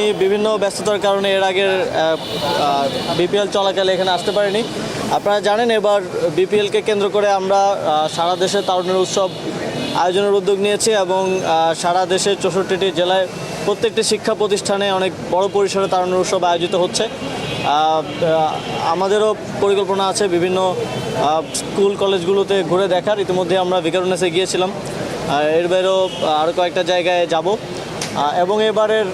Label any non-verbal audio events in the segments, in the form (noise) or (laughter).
বিভিন্ন ব্যস্ততার কারণে এর আগের বিপিএল চলাকালে এখানে আসতে পারিনি। আপনারা জানেন এবার বিপিএলকে কেন্দ্র করে আমরা সারা দেশে তারুণের উৎসব আয়োজনের উদ্যোগ নিয়েছি এবং সারা দেশে চৌষট্টিটি জেলায় প্রত্যেকটি শিক্ষা প্রতিষ্ঠানে অনেক বড় পরিসরে তারুণের উৎসব আয়োজিত হচ্ছে। আমাদেরও পরিকল্পনা আছে বিভিন্ন স্কুল কলেজগুলোতে ঘুরে দেখার। ইতিমধ্যে আমরা ভিকারুনেসে গিয়েছিলাম। এর বাইরেও আরও কয়েকটা জায়গায় যাব। এবং এবারের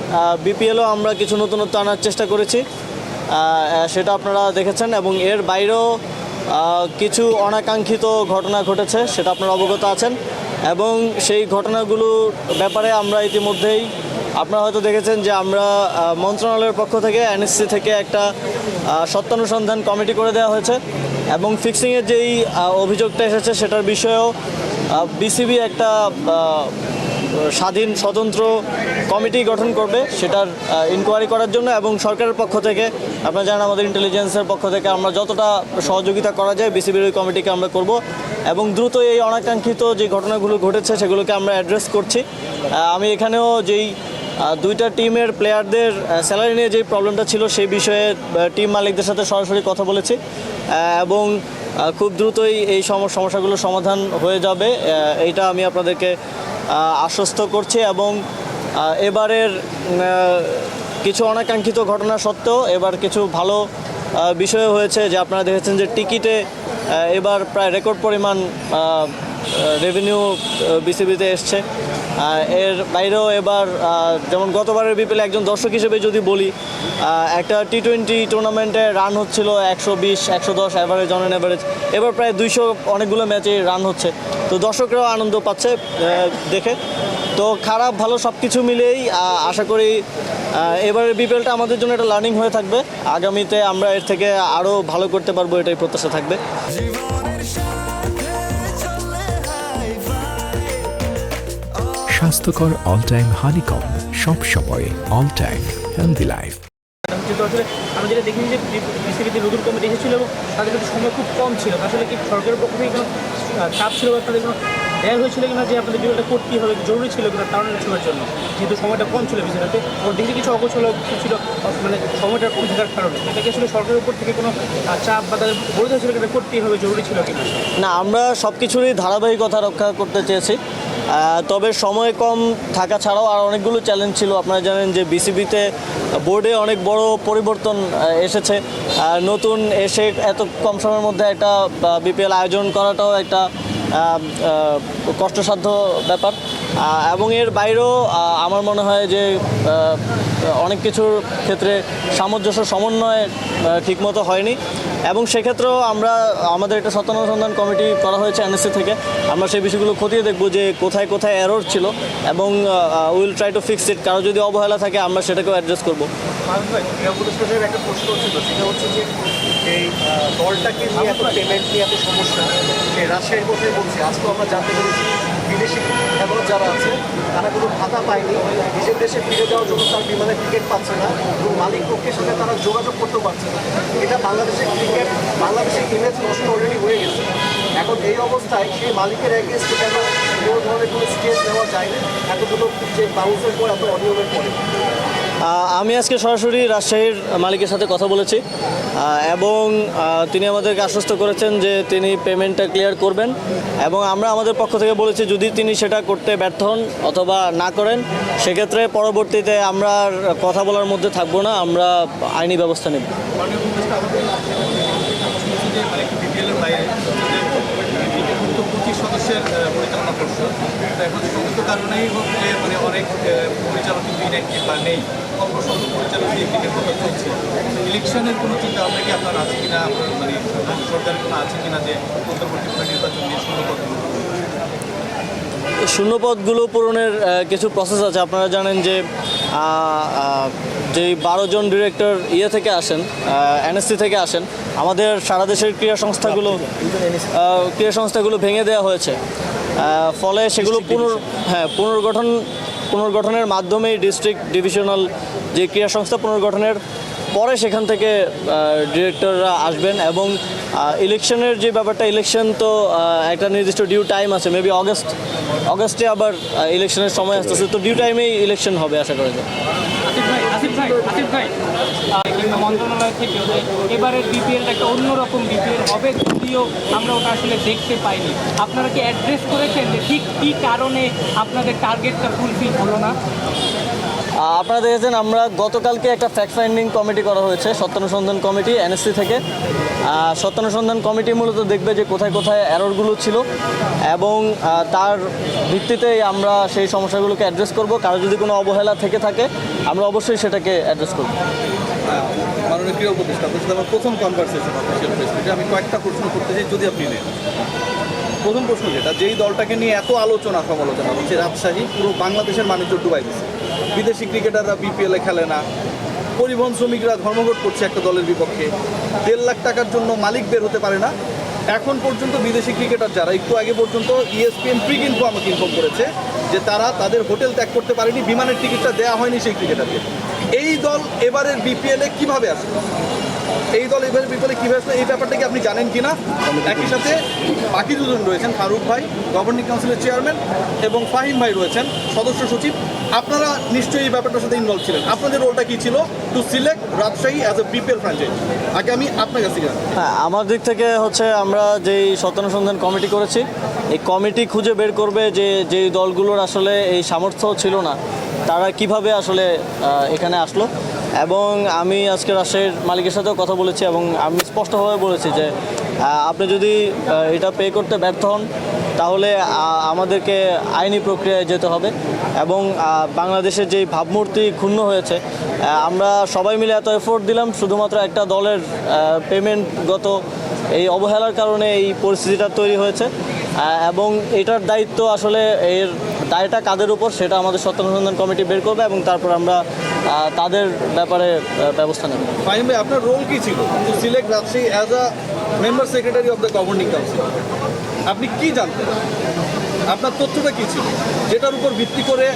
বিপিএলও আমরা কিছু নতুনত্ব আনার চেষ্টা করেছি। সেটা আপনারা দেখেছেন এবং এর বাইরেও কিছু অনাকাঙ্ক্ষিত ঘটনা ঘটেছে, সেটা আপনারা অবগত আছেন। এবং সেই ঘটনাগুলোর ব্যাপারে আমরা ইতিমধ্যেই, আপনারা হয়তো দেখেছেন যে আমরা মন্ত্রণালয়ের পক্ষ থেকে এনএসসি থেকে একটা সত্যানুসন্ধান কমিটি করে দেওয়া হয়েছে। এবং ফিক্সিংয়ের যেই অভিযোগটা এসেছে, সেটার বিষয়েও বিসিবি একটা স্বাধীন স্বতন্ত্র কমিটি গঠন করবে সেটার ইনকোয়ারি করার জন্য এবং সরকারের পক্ষ থেকে, আপনারা জানেন আমাদের ইন্টেলিজেন্সের পক্ষ থেকে আমরা যতটা সহযোগিতা করা যায় বিসিবির ওই কমিটিকে আমরা করব এবং দ্রুত এই অনাকাঙ্ক্ষিত যে ঘটনাগুলো ঘটেছে সেগুলোকে আমরা অ্যাড্রেস করছি। আমি এখানেও যেই দুইটা টিমের প্লেয়ারদের স্যালারি নিয়ে যেই প্রবলেমটা ছিল সেই বিষয়ে টিম মালিকদের সাথে সরাসরি কথা বলেছি। এবং খুব দ্রুতই এই সম- সমস্যাগুলোর সমাধান হয়ে যাবে। এইটা আমি আপনাদেরকে আশ্বস্ত করছে এবং এবারের কিছু অনাকাঙ্ক্ষিত ঘটনা সত্ত্বেও এবার কিছু ভালো বিষয় হয়েছে যে আপনারা দেখেছেন যে টিকিটে এবার প্রায় রেকর্ড পরিমাণ রেভিনিউ বিসিবিতে এসছে। এর বাইরেও এবার যেমন গতবারের বিপিএল একজন দর্শক হিসেবে যদি বলি একটা টি টোয়েন্টি টুর্নামেন্টে রান হচ্ছিল একশো বিশ, একশো দশ অ্যাভারেজ অন অ্যান অ্যাভারেজ এবার প্রায় দুইশো অনেকগুলো ম্যাচে রান হচ্ছে। তো দর্শকরাও আনন্দ পাচ্ছে দেখে। তো খারাপ, ভালো সব কিছু মিলেই আশা করি এবারের বিপিএলটা আমাদের জন্য একটা লার্নিং হয়ে থাকবে। আগামীতে আমরা এর থেকে আরও ভালো করতে পারব, এটাই প্রত্যাশা থাকবে। স্বাস্থ্যকর অল টাইম হানিকম সব সময় অল টাইম হেলদি লাইফ আমরা যেটা দেখিনি যে বিসিবিতে নতুন কমিটি এসেছিল এবং তাদের কিন্তু সময় খুব কম ছিল। আসলে কি সরকারের পক্ষ থেকে কোনো চাপ ছিল বা তাদের কোনো দেয়ার হয়েছিল কিনা যে আপনাদের বিলটা করতেই হবে জরুরি ছিল কিনা কারণ সময়ের জন্য। যেহেতু সময়টা কম ছিল বিসিবিতে এবং দেখি কিছু অগোছল ছিল মানে সময়টা কম থাকার কারণে। এটা কি আসলে সরকারের উপর থেকে কোনো চাপ বা তাদের বলে দেওয়া ছিল কিনা করতেই হবে জরুরি ছিল কিনা? না আমরা সব কিছুরই ধারাবাহিকতা রক্ষা করতে চেয়েছি। তবে সময় কম থাকা ছাড়াও আর অনেকগুলো চ্যালেঞ্জ ছিল। আপনারা জানেন যে বিসিবিতে বোর্ডে অনেক বড় পরিবর্তন এসেছে। নতুন এসে এত কম সময়ের মধ্যে একটা বিপিএল আয়োজন করাটাও একটা কষ্টসাধ্য ব্যাপার। এবং এর বাইরেও আমার মনে হয় যে অনেক কিছুর ক্ষেত্রে সামঞ্জস্য সমন্বয় ঠিকমতো হয়নি। এবং সেক্ষেত্রেও আমরা আমাদের একটা সত্যানুসন্ধান কমিটি করা হয়েছে এনএসসি থেকে। আমরা সেই বিষয়গুলো খতিয়ে দেখব যে কোথায় কোথায় এরর ছিল এবং will try to fix it কারও যদি অবহেলা থাকে আমরা সেটাকেও অ্যাড্রেস করব। একটা প্রশ্ন ছিল। সেটা হচ্ছে যে এই দলটাকে নিয়ে এত পেমেন্ট নিয়ে এত সমস্যা যে রাজশাহীর কথাই বলছি। আজকে আমরা জানতে পেরেছি বিদেশি খেলোয়াড় যারা তারা কোনো ভাতা পায়নি। নিজের দেশে ফিরে যাওয়ার জন্য তারা বিমানে টিকিট পাচ্ছে না এবং মালিক পক্ষের সাথে তারা যোগাযোগ করতেও পারছে না। এটা বাংলাদেশের ক্রিকেট বাংলাদেশের ইমেজ নষ্ট অলরেডি হয়ে গেছে। এখন এই অবস্থায় সেই মালিকের এগেনস্টে কেন কোনো ধরনের কোনো নেওয়া যায় না এতগুলো যে বাউন্সের পর এত অনিয়মের পরে আমি আজকে সরাসরি রাজশাহীর মালিকের সাথে কথা বলেছি এবং তিনি আমাদেরকে আশ্বস্ত করেছেন যে তিনি পেমেন্টটা ক্লিয়ার করবেন এবং আমরা আমাদের পক্ষ থেকে বলেছি যদি তিনি সেটা করতে ব্যর্থ হন অথবা না করেন সেক্ষেত্রে পরবর্তীতে আমরা আর কথা বলার মধ্যে থাকব না আমরা আইনি ব্যবস্থা নেব মানে সদস্যের পরিচালনা তো এখন সমস্ত কারণেই হচ্ছে মানে অনেক পরিচালক কিন্তু ইনঅ্যাক্টিভ বা নেই। অল্প সংখ্যক পরিচালক নিয়োগের কথা চলছে ইলেকশনের কোনো চিন্তা ভাবনা কি আপনার আছে কিনা? মানে সরকারের কোনো আছে কিনা যে অন্তর্বর্তী নির্বাচন নিয়ে শুরু করতে শূন্যপদগুলো পূরণের কিছু প্রসেস আছে। আপনারা জানেন যে যেই বারো জন ডিরেক্টর ইয়ে থেকে আসেন এনএসসি থেকে আসেন আমাদের সারা দেশের ক্রীড়া সংস্থাগুলো ক্রীড়া সংস্থাগুলো ভেঙে দেওয়া হয়েছে। ফলে সেগুলো পুনর হ্যাঁ পুনর্গঠন পুনর্গঠনের মাধ্যমেই ডিস্ট্রিক্ট ডিভিশনাল যে ক্রীড়া সংস্থা পুনর্গঠনের পরে সেখান থেকে ডিরেক্টররা আসবেন এবং ইলেকশনের যে ব্যাপারটা ইলেকশন তো একটা নির্দিষ্ট ডিউ টাইম আছে মেবি অগস্ট অগস্টে আবার ইলেকশনের সময় আসতেছে তো ডিউ টাইমেই ইলেকশন হবে আশা করা যায়। আসিফ ভাই আসিফ ভাই আসিফ ভাই কিংবা মন্ত্রণালয় থেকে এবারের বিপিএলটা একটা অন্যরকম বিপিএল হবে যদিও আমরা ওটা আসলে দেখতে পাইনি। আপনারা কি অ্যাড্রেস করেছেন যে ঠিক কী কারণে আপনাদের টার্গেটটা ফুলফিল হলো না? আপনারা দেখেছেন, আমরা গতকালকে একটা ফ্যাক্ট ফাইন্ডিং কমিটি করা হয়েছে, সত্যানুসন্ধান কমিটি এনএসসি থেকে। সত্যানুসন্ধান কমিটি মূলত দেখবে যে কোথায় কোথায় অ্যারোরগুলো ছিল এবং তার ভিত্তিতেই আমরা সেই সমস্যাগুলোকে অ্যাড্রেস করব। কারও যদি কোনো অবহেলা থেকে থাকে, আমরা অবশ্যই সেটাকে অ্যাড্রেস করব। মাননীয় ক্রীড়া উপদেষ্টা আপনার আমার প্রথম কনভারসেশন অফিসিয়াল প্রেসিডেন্টে আমি কয়েকটা প্রশ্ন করতে চাই, যদি আপনি নেন। প্রথম প্রশ্ন যেটা, যেই দলটাকে নিয়ে এত আলোচনা সমালোচনা হচ্ছে, রাজশাহী, পুরো বাংলাদেশের মানুষজন ডুবাই দিচ্ছে বিদেশি ক্রিকেটাররা বিপিএলে খেলে না। পরিবহন শ্রমিকরা ধর্মঘট করছে একটা দলের বিপক্ষে। দেড় লাখ টাকার জন্য মালিক বের হতে পারে না। এখন পর্যন্ত বিদেশি ক্রিকেটার যারা, একটু আগে পর্যন্ত ইএসপিএন প্রি কিন্তু আমাকে ইনফর্ম করেছে যে তারা তাদের হোটেল ত্যাগ করতে পারেনি, বিমানের টিকিটটা দেওয়া হয়নি সেই ক্রিকেটারকে। এই দল এবারের বিপিএলে কীভাবে আসবে? এই দল এবারে বিপদে কীভাবে আসবে, এই ব্যাপারটা কি আপনি জানেন কি না একই সাথে বাকি দুজন রয়েছেন, ফারুক ভাই গভর্নিং কাউন্সিলের চেয়ারম্যান এবং ফাহিম ভাই রয়েছেন, সদস্য সচিব। আপনারা নিশ্চয়ই এই ব্যাপারটার সাথে ইনভলভ ছিলেন। আপনাদের রোলটা কি ছিল? To select Rajshahi as a BPL franchise আগে আমি আপনার কাছে হ্যাঁ আমার দিক থেকে হচ্ছে আমরা যেই সত্যানুসন্ধান কমিটি করেছি, এই কমিটি খুঁজে বের করবে যে যেই দলগুলোর আসলে এই সামর্থ্য ছিল না, তারা কীভাবে আসলে এখানে আসলো। এবং আমি আজকে রাজশাহীর মালিকের সাথেও কথা বলেছি এবং আমি স্পষ্টভাবে বলেছি যে আপনি যদি এটা পে করতে ব্যর্থ হন, তাহলে আমাদেরকে আইনি প্রক্রিয়ায় যেতে হবে এবং বাংলাদেশের যেই ভাবমূর্তি ক্ষুণ্ণ হয়েছে আমরা সবাই মিলে এত এফোর্ট দিলাম, শুধুমাত্র একটা দলের পেমেন্টগত এই অবহেলার কারণে এই পরিস্থিতিটা তৈরি হয়েছে এবং এটার দায়িত্ব আসলে এর দায়টা কাদের উপর, সেটা আমাদের সত্যানুসন্ধান কমিটি বের করবে এবং তারপর আমরা তাদের ব্যাপারে ব্যবস্থা নেব। ফাহিম ভাই আপনার রোল কি ছিল? To select Rajshahi as a member secretary of the governing council আপনি কি জানতেন? আপনার তথ্যটা কি ছিল? যেটার উপর ভিত্তি করে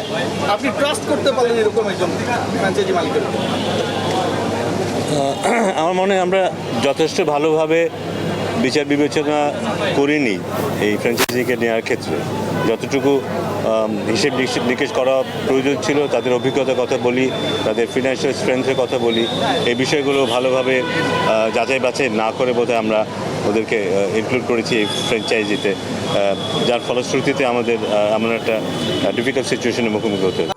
আপনি ট্রাস্ট করতে পারলেন এরকম একজন ফ্র্যাঞ্চাইজি মালিকের (clears throat) আমার মনে হয় আমরা যথেষ্ট ভালোভাবে বিচার বিবেচনা করিনি এই ফ্র্যাঞ্চাইজিকে নেওয়ার ক্ষেত্রে যতটুকু হিসেব নিকেশ- করা প্রয়োজন ছিল, তাদের অভিজ্ঞতার কথা বলি, তাদের ফিনান্সিয়াল স্ট্রেংথের কথা বলি, এই বিষয়গুলো ভালোভাবে যাচাই বাছাই না করে বোধহয় আমরা ওদেরকে ইনক্লুড করেছি এই ফ্র্যাঞ্চাইজিতে যার ফলশ্রুতিতে আমাদের এমন একটা ডিফিকাল্ট সিচুয়েশনের মুখোমুখি হতে।